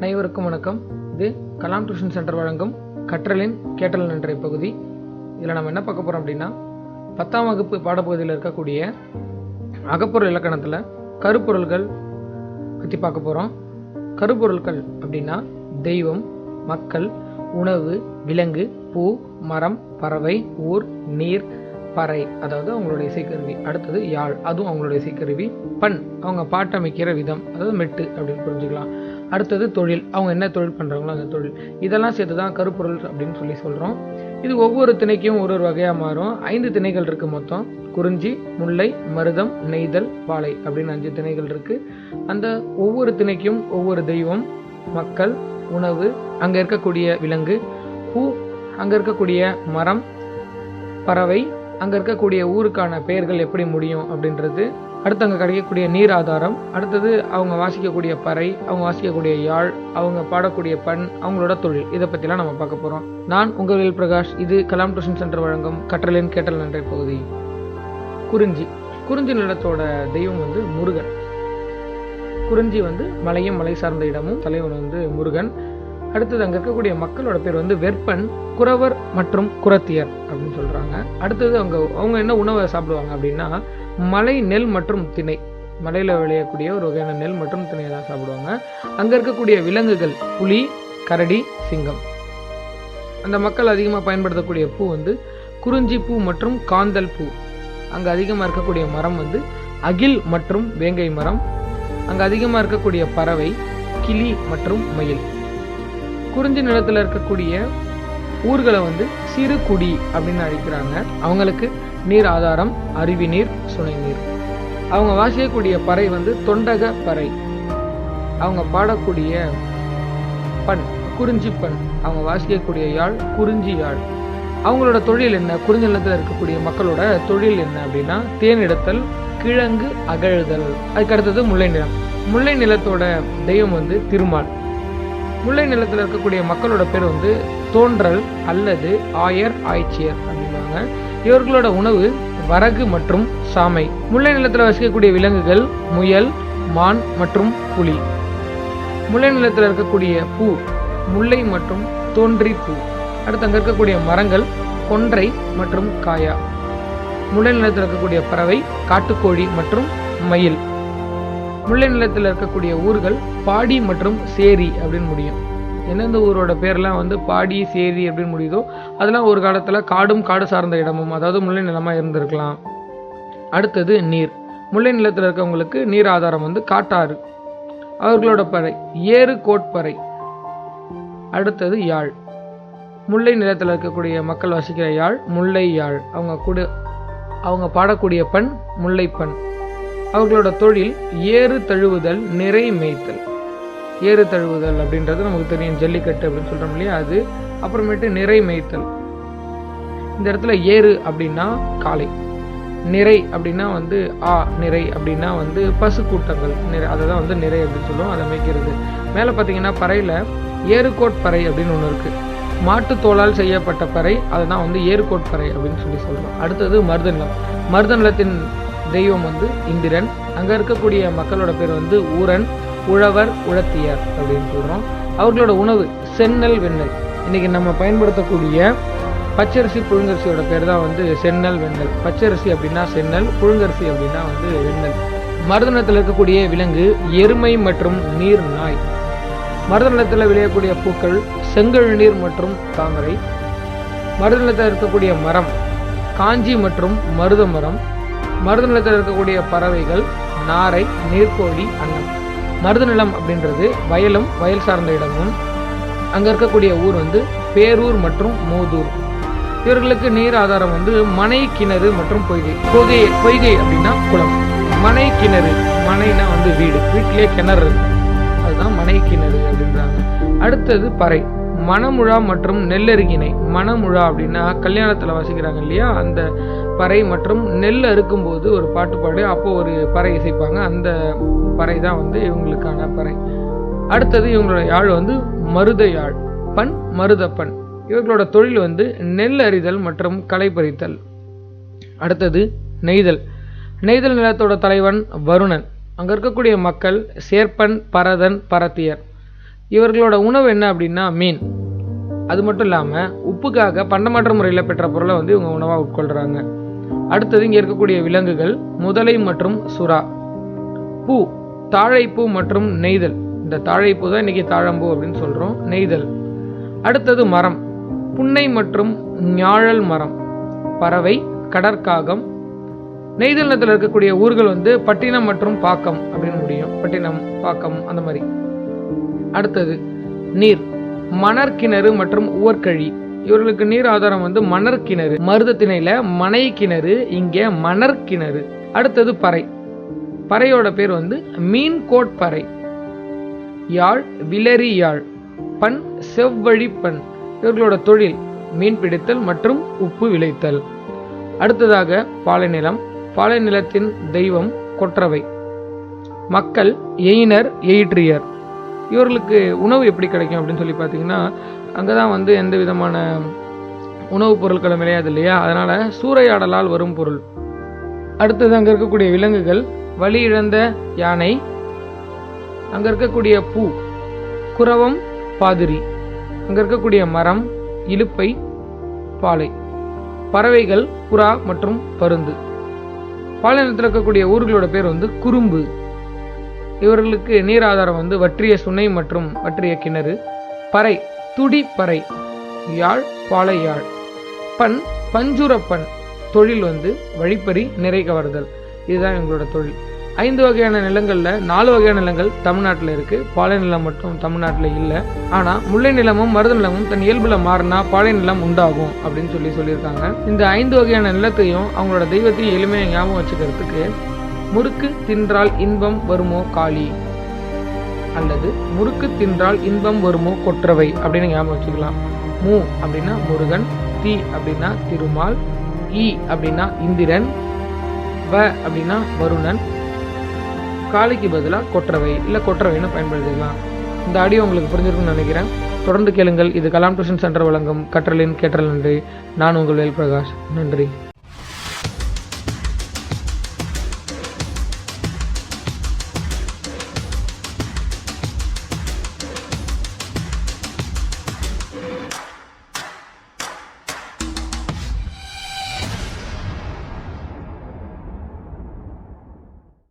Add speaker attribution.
Speaker 1: அனைவருக்கும் வணக்கம். இது கலாம் டியூஷன் சென்டர் வழங்கும் கற்றலின் கேட்டல் என்ற பகுதி. இதில் நம்ம என்ன பார்க்க போகிறோம் அப்படின்னா பத்தாம் வகுப்பு பாடப்பகுதியில் இருக்கக்கூடிய அகப்பொருள் இலக்கணத்தில் கருப்பொருள்கள் பற்றி பார்க்க போகிறோம் கருப்பொருட்கள் அப்படின்னா தெய்வம் மக்கள் உணவு விலங்கு பூ மரம் பறவை ஊர் நீர் பறை. அதாவது அவங்களுடைய இசைக்கருவி. அடுத்தது யாழ். அதுவும் அவங்களுடைய இசைக்கருவி. பண். அவங்க பாட்டமைக்கிற விதம். அதாவது மெட்டு அப்படின்னு புரிஞ்சுக்கலாம். அடுத்தது தொழில். அவங்க என்ன தொழில் பண்ணுறாங்களோ அந்த தொழில். இதெல்லாம் சேர்த்து தான் கருப்பொருள் அப்படின்னு சொல்லி சொல்கிறோம் இது ஒவ்வொரு திணைக்கும் ஒரு ஒரு வகையாக மாறும். ஐந்து திணைகள் இருக்குது மொத்தம். குறிஞ்சி முல்லை மருதம் நெய்தல் பாலை அப்படின்னு அஞ்சு திணைகள் இருக்குது அந்த ஒவ்வொரு திணைக்கும் ஒவ்வொரு தெய்வம் மக்கள் உணவு அங்கே இருக்கக்கூடிய விலங்கு பூ அங்கே இருக்கக்கூடிய மரம் பறவை அங்கே இருக்கக்கூடிய ஊருக்கான பெயர்கள் எப்படி முடியும் அப்படின்றது அடுத்து அங்கே கிடைக்கக்கூடிய நீர் ஆதாரம் அடுத்தது அவங்க வாசிக்கக்கூடிய பறை அவங்க வாசிக்கக்கூடிய யாழ் அவங்க பாடக்கூடிய பண் அவங்களோட தொழில். இதை பற்றிலாம் நம்ம பார்க்க போகிறோம் நான் உங்கள் பிரகாஷ் இது கலாம் டியூஷன் சென்டர் வழங்கும் கற்றலின் கேட்டல் நன்றை பகுதி. குறிஞ்சி. குறிஞ்சி நிலத்தோட தெய்வம் வந்து முருகன். குறிஞ்சி வந்து மலையும் மலை சார்ந்த இடமும் தலைவன் வந்து முருகன். அடுத்தது அங்கே இருக்கக்கூடிய மக்களோட பேர் வந்து வெப்பன் குறவர் மற்றும் குரத்தியர் அப்படின்னு சொல்கிறாங்க அடுத்தது அவங்க அவங்க என்ன உணவை சாப்பிடுவாங்க அப்படின்னா மலை நெல் மற்றும் திணை. மலையில் விளையக்கூடிய ஒரு வகையான நெல் மற்றும் திணையை தான் சாப்பிடுவாங்க. அங்கே இருக்கக்கூடிய விலங்குகள் புலி கரடி சிங்கம். அந்த மக்கள் அதிகமாக பயன்படுத்தக்கூடிய பூ வந்து குறிஞ்சி பூ மற்றும் காந்தல் பூ. அங்கே அதிகமாக இருக்கக்கூடிய மரம் வந்து அகில் மற்றும் வேங்கை மரம். அங்கே அதிகமாக இருக்கக்கூடிய பறவை கிளி மற்றும் மயில். குறிஞ்சி நிலத்தில் இருக்கக்கூடிய ஊர்களை வந்து சிறு குடி அப்படின்னு அழைக்கிறாங்க. அவங்களுக்கு நீர் ஆதாரம் அருவி நீர் சுனை நீர் அவங்க வாசிக்கக்கூடிய பறை வந்து தொண்டக பறை. அவங்க பாடக்கூடிய பண் குறிஞ்சி பண். அவங்க வாசிக்கக்கூடிய யாழ் குறிஞ்சி யாழ். அவங்களோட தொழில் என்ன? குறிஞ்சி நிலத்தில் இருக்கக்கூடிய மக்களோட தொழில் என்ன அப்படின்னா தேனிடத்தல் கிழங்கு அகழுதல். அதுக்கு அடுத்தது முல்லை நிலம். முல்லை நிலத்தோட தெய்வம் வந்து திருமால். முல்லை நிலத்தில் இருக்கக்கூடிய மக்களோட பேர் வந்து தோன்றல் அல்லது ஆயர் ஆய்ச்சியர் அப்படின்வாங்க இவர்களோட உணவு வரகு மற்றும் சாமை. முல்லை நிலத்தில் வசிக்கக்கூடிய விலங்குகள் முயல் மான் மற்றும் புலி. முல்லை நிலத்தில் இருக்கக்கூடிய பூ முல்லை மற்றும் தோன்றி பூ. அடுத்து அங்கே இருக்கக்கூடிய மரங்கள் கொன்றை மற்றும் காயா. முல்லை நிலத்தில் இருக்கக்கூடிய பறவை காட்டுக்கோழி மற்றும் மயில். முல்லை நிலத்தில் இருக்கக்கூடிய ஊர்கள் பாடி மற்றும் சேரி அப்படின்னு முடியும். எந்தெந்த ஊரோட பேர்லாம் வந்து பாடி சேரி அப்படின்னு முடியுதோ அதெல்லாம் ஒரு காலத்தில் காடும் காடு சார்ந்த இடமும் அதாவது முல்லை நிலமாக இருந்திருக்கலாம். அடுத்தது நீர். முல்லை நிலத்தில் இருக்கவங்களுக்கு நீர் ஆதாரம் வந்து காட்டாறு. அவர்களோட பறை ஏறு கோட்பறை. அடுத்தது யாழ். முல்லை நிலத்தில் இருக்கக்கூடிய மக்கள் வசிக்கிற யாழ் முல்லை யாழ். அவங்க கூட அவங்க பாடக்கூடிய பண் முல்லைப்பண். அவர்களோட தொழில் ஏறு தழுவுதல் நிறை மேய்த்தல். ஏறு தழுவுதல் அப்படின்றது நமக்கு தெரியும். ஜல்லிக்கட்டு அப்படின்னு சொல்கிறோம் இல்லையா அது? அப்புறமேட்டு நிறை மேய்த்தல். இந்த இடத்துல ஏறு அப்படின்னா காளை நிறை அப்படின்னா வந்து ஆ நிறை அப்படின்னா வந்து பசு கூட்டங்கள் நிறை அதை தான் வந்து நிறை அப்படின்னு சொல்லுவோம். அதை மேய்க்கிறது. மேலே பார்த்தீங்கன்னா பறையில் ஏறுகோட் பறை அப்படின்னு ஒன்று இருக்குது மாட்டு தோளால் செய்யப்பட்ட பறை அதை தான் வந்து ஏறுகோட் பறை அப்படின்னு சொல்லி சொல்கிறோம் அடுத்தது மருதநிலம். மருதநிலத்தின் தெய்வம் வந்து இந்திரன். அங்கே இருக்கக்கூடிய மக்களோட பேர் வந்து ஊரன் உழவர் உழத்தியர் அப்படின்னு சொல்கிறோம் அவர்களோட உணவு சென்னல் வெண்ணெல் இன்றைக்கி நம்ம பயன்படுத்தக்கூடிய பச்சரிசி புழுங்கரிசியோட பேர் தான் வந்து சென்னல் வெண்ணெல் பச்சரிசி அப்படின்னா சென்னல் புழுங்கரிசி அப்படின்னா வந்து வெண்ணெல் மருதநிலத்தில் இருக்கக்கூடிய விலங்கு எருமை மற்றும் நீர் நாய். மருதநிலத்தில் விளையக்கூடிய பூக்கள் செங்கழுநீர் மற்றும் தாமரை. மருதநிலத்தில் இருக்கக்கூடிய மரம் காஞ்சி மற்றும் மருத மரம். மருத நிலத்தில் இருக்கக்கூடிய பறவைகள் நாரை நீர்க்கோழி அன்னம். மருத நிலம் அப்படின்றது வயலும் வயல் சார்ந்த இடமும். அங்கே இருக்கக்கூடிய ஊர் வந்து பேரூர் மற்றும் மூதூர். இவர்களுக்கு நீர் ஆதாரம் வந்து மனை கிணறு மற்றும் பொய்கை. பொய்கை பொய்கை அப்படின்னா குளம். மனை கிணறு மனைனா வந்து வீடு. வீட்டிலேயே கிணறு இருக்கு. அதுதான் மனை கிணறு அப்படின்றாங்க. அடுத்தது பறை. மணமுழா மற்றும் நெல்லருகினை. மணமுழா அப்படின்னா கல்யாணத்தில் வசிக்கிறாங்க இல்லையா? அந்த பறை மற்றும் நெல் அறுக்கும்போது ஒரு பாட்டு பாடு அப்போ ஒரு பறை இசைப்பாங்க. அந்த பறை தான் வந்து இவங்களுக்கான பறை. அடுத்தது இவங்களோட யாழ் வந்து மருத யாழ் பண் மருத பண் இவர்களோட தொழில் வந்து நெல் அறிதல் மற்றும் களை பறித்தல். அடுத்தது நெய்தல். நெய்தல் நிலத்தோட தலைவன் வருணன். அங்கே இருக்கக்கூடிய மக்கள் சேர்ப்பன் பரதன் பரத்தியர். இவர்களோட உணவு என்ன அப்படின்னா மீன். அது மட்டும் இல்லாமல் உப்புக்காக பண்டமாற்ற முறையில் பெற்ற பொருளை வந்து இவங்க உணவாக உட்கொள்கிறாங்க அடுத்தது இங்கே இருக்கக்கூடிய விலங்குகள் முதலை மற்றும் சுறா. பூ தாழைப்பூ மற்றும் நெய்தல். இந்த தாழைப்பூ தான் இன்னைக்கு தாழம்பூ அப்படின்னு சொல்கிறோம் நெய்தல். அடுத்தது மரம் புன்னை மற்றும் ஞாழல் மரம். பறவை கடற்காகம். நெய்தல் நிலத்தில் இருக்கக்கூடிய ஊர்கள் வந்து பட்டினம் மற்றும் பாக்கம் அப்படின்னு முடியும். பட்டினம் பாக்கம் அந்த மாதிரி. அடுத்தது நீர் மணற்கிணறு மற்றும் உவர்கழி. இவர்களுக்கு நீர் ஆதாரம் வந்து மணற்கிணறு மருத திணையில மனை கிணறு இங்கே மணற்கிணறு அடுத்தது பறை. பறையோட பேர் வந்து மீன்கோட் பறை. யாழ் விலரி யாழ். பண் செவ்வழி பண். இவர்களோட தொழில் மீன் பிடித்தல் மற்றும் உப்பு விளைத்தல். அடுத்ததாக பாலைநிலம் பாலைநிலத்தின் தெய்வம் கொற்றவை. மக்கள் எயினர் எயிற்றியர். இவர்களுக்கு உணவு எப்படி கிடைக்கும் அப்படின்னு சொல்லி பார்த்தீங்கன்னா அங்கே தான் வந்து எந்த விதமான உணவுப் பொருட்களும் விளையாது இல்லையா? அதனால் சூறையாடலால் வரும் பொருள். அடுத்தது அங்கே இருக்கக்கூடிய விலங்குகள் வழி இழந்த யானை அங்கே இருக்கக்கூடிய பூ குரவம் பாதிரி அங்கே இருக்கக்கூடிய மரம் இலுப்பை பாலை பறவைகள் புறா மற்றும் பருந்து. பாலினத்தில் இருக்கக்கூடிய ஊர்களோட பேர் வந்து குறும்பு. இவர்களுக்கு நீர் ஆதாரம் வந்து வற்றிய சுனை மற்றும் வற்றிய கிணறு பறை துடிப்பறை யாழ் பாலை யாழ் பண் பஞ்சுரப்பண் தொழில் வந்து வழிப்பறி நிறை கவர்தல். இதுதான் எங்களோட தொழில். ஐந்து வகையான நிலங்களில் நாலு வகையான நிலங்கள் தமிழ்நாட்டில் இருக்குது பாலை நிலம் மட்டும் தமிழ்நாட்டில் இல்லை. ஆனால் முல்லை நிலமும் மருத நிலமும் தன் இயல்பில் மாறினா பாலை நிலம் உண்டாகும் அப்படின்னு சொல்லி சொல்லியிருக்காங்க. இந்த ஐந்து வகையான நிலத்தையும் அவங்களோட தெய்வத்தையும் எளிமையாக ஞாபகம் வச்சுக்கிறதுக்கு முறுக்கு தின்றால் இன்பம் வருமோ காளி? அல்லது முறுக்கு தின்றால் இன்பம் வருமோ கொற்றவை அப்படின்னு ஞாபகம் வச்சுக்கலாம். மு அப்படின்னா முருகன் தி அப்படின்னா திருமால் இ அப்படின்னா இந்திரன் வ அப்படின்னா வருணன். காளிக்கு பதிலாக கொற்றவை இல்லை கொற்றவைன்னு பயன்படுத்திக்கலாம். இந்த ஆடியோ உங்களுக்கு புரிஞ்சிருக்கும்னு நினைக்கிறேன். தொடர்ந்து கேளுங்கள். இது கலாம் டியூஷன் சென்டர் வழங்கும் கற்றலின் கேட்டல் நன்றி. நான் உங்கள் வேல் பிரகாஷ். நன்றி.